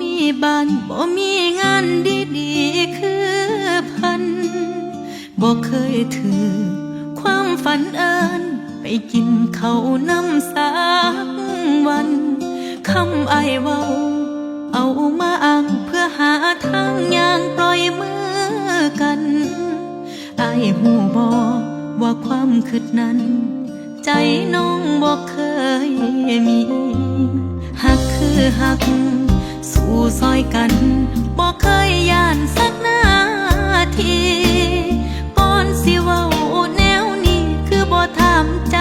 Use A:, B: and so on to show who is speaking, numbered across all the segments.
A: มีบ้านบ่มีงานดีๆคือพันบอกเคยถือ ความฝันเอินไปกินเขาวน้ำสักวันคำไอเว้า เอามาอ้างเพื่อหาทางยางปล่อยมือกันไอหูบอกว่าความคิดนั้น ใจน้องบอกเคยมี คือหัก สู่ซอยกันบอกเคยย่านสักนาทีก่อนสิว่าแนวนี้คือบ่ถามใจ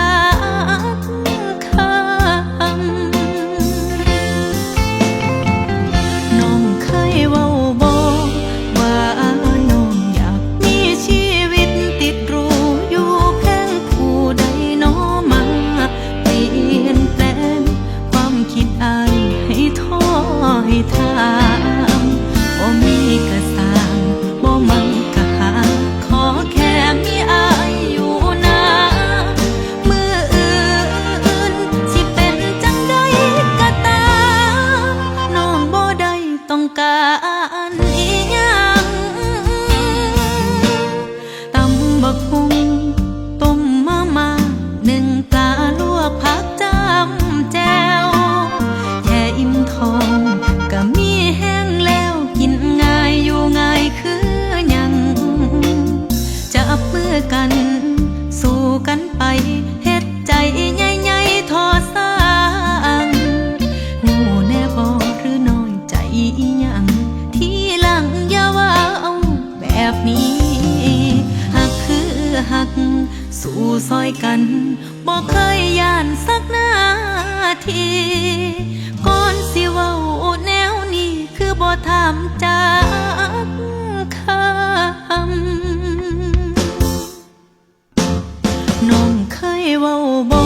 A: ให้ถา กัน สู้กันไปเฮ็ดใจใหญ่ๆทอสร้างหูแน่บอหรือน้อยใจอีหยังที่หลังอย่าว่าเอาแบบนี้หักคือหัก สู้ซอยกันบอกเคยย่านสักนาทีก่อนสิเว้าแนวนี้คือบ่ถามจ เว้าบ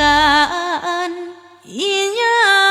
A: กันอิหยัง